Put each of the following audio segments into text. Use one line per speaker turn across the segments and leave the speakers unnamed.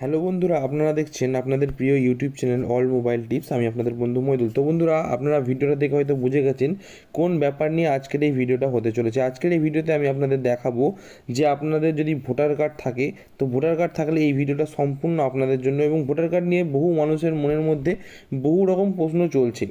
Hello বন্ধুরা, আপনারা দেখছেন আপনাদের প্রিয় YouTube channel all mobile tips আমি আপনাদের বন্ধু মইদুল। তো বন্ধুরা, আপনারা ভিডিওটা দেখে হয়তো বুঝে গেছেন কোন ব্যাপার নিয়ে আজকের এই ভিডিওটা হতে চলেছে। আজকের এই ভিডিওতে আমি আপনাদের দেখাবো যে আপনাদের যদি ভোটার কার্ড থাকে, তো ভোটার কার্ড থাকলে এই ভিডিওটা সম্পূর্ণ আপনাদের জন্য এবং ভোটার কার্ড নিয়ে বহু মানুষের মনের মধ্যে বহু রকম প্রশ্ন চলছে।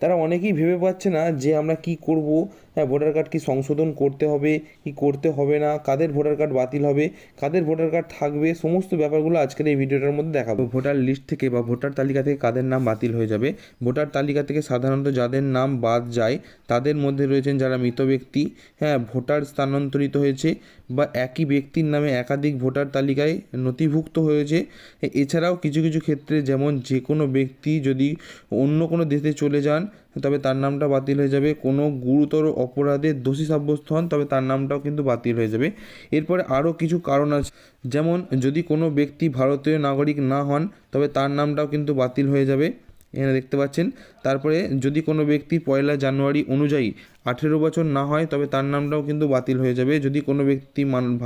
তারা অনেকেই ভেবে পাচ্ছে না যে আমরা কি করব হ্যাঁ ভোটার কার্ড কি সংশোধন করতে হবে, কি করতে হবে না, কাদের ভোটার কার্ড বাতিল হবে, কাদের ভোটার কার্ড থাকবে, সমস্ত ব্যাপারগুলো আজকের এই ভিডিওটার মধ্যে দেখাবো। ভোটার লিস্ট থেকে বা ভোটার তালিকা থেকে কাদের নাম বাতিল হয়ে যাবে, ভোটার তালিকা থেকে সাধারণত যাদের নাম বাদ যায়, তাদের মধ্যে রয়েছেন যারা মৃত ব্যক্তি হ্যাঁ ভোটার স্থানান্তরিত হয়েছে বা একই ব্যক্তির নামে একাধিক ভোটার তালিকায় নথিভুক্ত হয়েছে। এছাড়াও কিছু কিছু ক্ষেত্রে যেমন যে কোনো ব্যক্তি যদি অন্য কোনো দেশে চলে যান, তবে তার নামটা বাতিল হয়ে যাবে। কোনো গুরুতর অপরাধে দোষী সাব্যস্ত হন, তবে তার নামটাও কিন্তু বাতিল হয়ে যাবে। এরপরে আরও কিছু কারণ আছে। যেমন, যদি কোনো ব্যক্তি ভারতীয় নাগরিক না হন, তবে তার নামটাও কিন্তু বাতিল হয়ে যাবে। এখানে দেখতে পাচ্ছেন। তারপরে যদি কোনো ব্যক্তি পয়লা জানুয়ারি অনুযায়ী আঠেরো বছর না হয়, তবে তার নামটাও কিন্তু বাতিল হয়ে যাবে। যদি কোনো ব্যক্তি মান-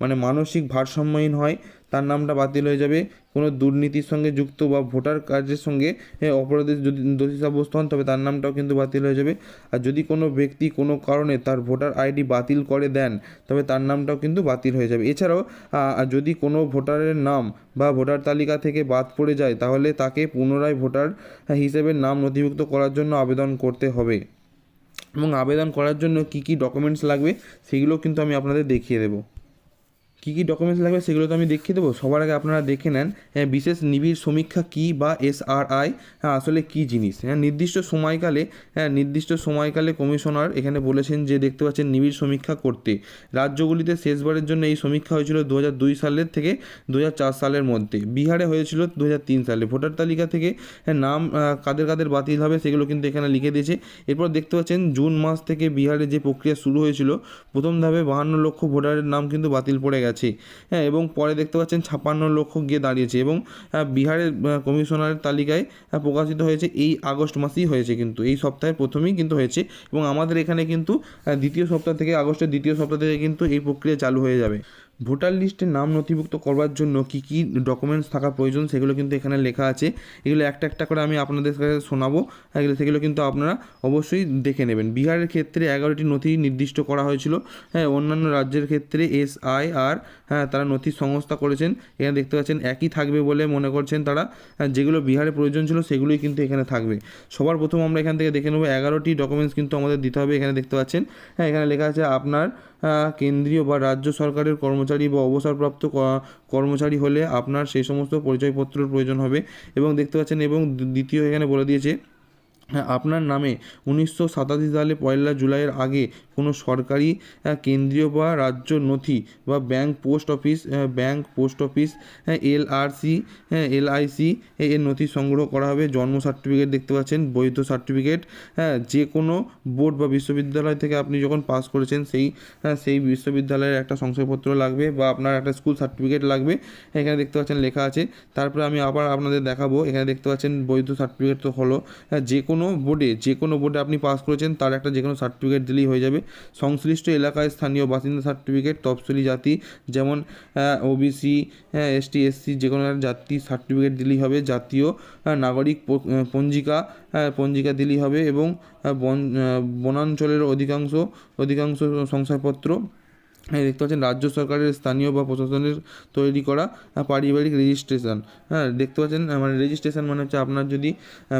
মানে মানসিক ভারসাম্যহীন হয়, তার নামটা বাতিল হয়ে যাবে। কোনো দুর্নীতির সঙ্গে যুক্ত বা ভোটার কার্যের সঙ্গে অপরাধের যদি দোষী সাব্যস্ত হন, তবে তার নামটাও কিন্তু বাতিল হয়ে যাবে। আর যদি কোনো ব্যক্তি কোনো কারণে তার ভোটার আইডি বাতিল করে দেন, তবে তার নামটাও কিন্তু বাতিল হয়ে যাবে। এছাড়াও যদি কোনো ভোটারের নাম বা ভোটার তালিকা থেকে বাদ পড়ে যায়, তাহলে তাকে পুনরায় ভোটার হিসেবে নাম নথিভুক্ত করার জন্য আবেদন করতে হবে। এবং আবেদন করার জন্য কী কী ডকুমেন্টস লাগবে সেগুলো কিন্তু আমি আপনাদের দেখিয়ে দেবো। কী কী ডকুমেন্টস লাগবে সেগুলো তো আমি দেখিয়ে দেবো। সবার আগে আপনারা দেখে নেন হ্যাঁ, বিশেষ নিবিড় সমীক্ষা কী বা এসআরআই হ্যাঁ আসলে কী জিনিস? হ্যাঁ নির্দিষ্ট সময়কালে হ্যাঁ নির্দিষ্ট সময়কালে কমিশনার এখানে বলেছেন যে দেখতে পাচ্ছেন নিবিড় সমীক্ষা করতে। রাজ্যগুলিতে শেষবারের জন্য এই সমীক্ষা হয়েছিল দু হাজার দুই সালের থেকে দু হাজার চার সালের মধ্যে। বিহারে হয়েছিল দু হাজার তিন সালে। ভোটার তালিকা থেকে হ্যাঁ, নাম কাদের কাদের বাতিল হবে সেগুলো কিন্তু এখানে লিখে দিয়েছে। এরপর দেখতে পাচ্ছেন জুন মাস থেকে বিহারে যে প্রক্রিয়া শুরু হয়েছিল প্রথম ধাপে বাহান্ন লক্ষ ভোটারের নাম কিন্তু বাতিল পড়ে গেছে। হ্যাঁ এবং পরে দেখতে পাচ্ছেন ছাপ্পান্ন লক্ষ গিয়ে দাঁড়িয়েছে এবং বিহারের কমিশনারের তালিকায় প্রকাশিত হয়েছে এই আগস্ট মাসেই হয়েছে কিন্তু, এই সপ্তাহের প্রথমেই কিন্তু হয়েছে এবং আমাদের এখানে কিন্তু দ্বিতীয় সপ্তাহ থেকে আগস্টের দ্বিতীয় সপ্তাহ থেকে কিন্তু এই প্রক্রিয়া চালু হয়ে যাবে। ভোটার লিস্টে নাম নথিভুক্ত করবার জন্য কী কী ডকুমেন্টস থাকা প্রয়োজন সেগুলো কিন্তু এখানে লেখা আছে। এগুলো একটা একটা করে আমি আপনাদের কাছে শোনাবো। এগুলো সেগুলো কিন্তু আপনারা অবশ্যই দেখে নেবেন। বিহারের ক্ষেত্রে এগারোটি নথি নির্দিষ্ট করা হয়েছিল। হ্যাঁ অন্যান্য রাজ্যের ক্ষেত্রে এস আই আর হ্যাঁ তারা নথি সংস্থা করেছেন। এখানে দেখতে পাচ্ছেন একই থাকবে বলে মনে করছেন তারা। হ্যাঁ, যেগুলো বিহারে প্রয়োজন ছিল সেগুলোই কিন্তু এখানে থাকবে। সবার প্রথম আমরা এখান থেকে দেখে নেব। এগারোটি ডকুমেন্টস কিন্তু আমাদের দিতে হবে। এখানে দেখতে পাচ্ছেন। হ্যাঁ এখানে লেখা আছে আপনার কেন্দ্রীয় বা রাজ্য সরকারের কর্মচারী বা অবসরপ্রাপ্ত কর্মচারী হলে আপনার সেই সমস্ত পরিচয়পত্রের প্রয়োজন হবে। এবং দেখতে পাচ্ছেন এবং দ্বিতীয় এখানে বলে দিয়েছে আপনার নামে উনিশশো সাতাশি সালে পয়লা জুলাইয়ের আগে কোনো সরকারি কেন্দ্রীয় বা রাজ্য নথি বা bank post office bank post office হ্যাঁ এলআরসি হ্যাঁ এলআইসি এর নথি সংগ্রহ করা হবে। জন্ম সার্টিফিকেট দেখতে পাচ্ছেন, বৈধ সার্টিফিকেট হ্যাঁ যে কোনো বোর্ড বা বিশ্ববিদ্যালয় থেকে আপনি যখন পাস করেছেন সেই হ্যাঁ সেই বিশ্ববিদ্যালয়ের একটা শংসাপত্র লাগবে বা আপনার একটা স্কুল সার্টিফিকেট লাগবে। এখানে দেখতে পাচ্ছেন লেখা আছে। তারপরে আমি আবার আপনাদের দেখাবো। এখানে দেখতে পাচ্ছেন বৈধ সার্টিফিকেট তো হলো হ্যাঁ যে কোনো বোর্ডে যে কোনো বোর্ডে আপনি পাস করেছেন তার একটা যে কোনো সার্টিফিকেট দিলেই হয়ে যাবে। সংশ্লিষ্ট এলাকায় স্থানীয় বাসিন্দা সার্টিফিকেট তফসিলি জাতি যেমন ওবিসি এসটি এসসি যে কোনো জাতি সার্টিফিকেট দিলেই হবে। জাতীয় নাগরিক পঞ্জিকা হ্যাঁ, পঞ্জিকা দিলেই হবে এবং বন বনাঞ্চলের অধিকাংশ অধিকাংশ শংসাপত্র দেখতে পাচ্ছেন রাজ্য সরকারের স্থানীয় বা প্রশাসনের তৈরি করা পারিবারিক রেজিস্ট্রেশন হ্যাঁ দেখতে পাচ্ছেন মানে রেজিস্ট্রেশন মানে হচ্ছে আপনার যদি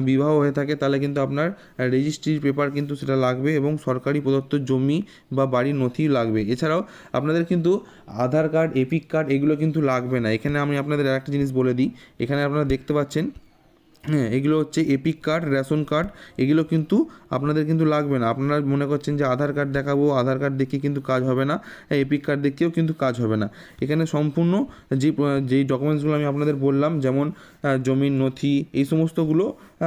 বিবাহ হয়ে থাকে তাহলে কিন্তু আপনার রেজিস্ট্রির পেপার কিন্তু সেটা লাগবে এবং সরকারি প্রদত্ত জমি বা বাড়ির নথি লাগবে। এছাড়াও আপনাদের কিন্তু আধার কার্ড এপিক কার্ড এগুলো কিন্তু লাগবে না। এখানে আমি আপনাদের একটা জিনিস বলে দিই। এখানে আপনারা দেখতে পাচ্ছেন হ্যাঁ এগুলো হচ্ছে এপিক কার্ড রেশন কার্ড এগুলো কিন্তু আপনাদের কিন্তু লাগবে না। আপনারা মনে করছেন যে আধার কার্ড দেখাবো, আধার কার্ড দেখিয়ে কিন্তু কাজ হবে না এপিক কার্ড দেখিয়েও কিন্তু কাজ হবে না। এখানে সম্পূর্ণ যে, যেই ডকুমেন্টসগুলো আমি আপনাদের বললাম, যেমন জমির নথি, এই সমস্তগুলো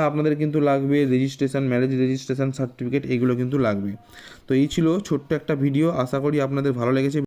আপনাদের কিন্তু লাগবে। রেজিস্ট্রেশন ম্যারেজ রেজিস্ট্রেশন সার্টিফিকেট এগুলো কিন্তু লাগবে। তো এই ছিল ছোট্ট একটা ভিডিও আশা করি আপনাদের ভালো লেগেছে।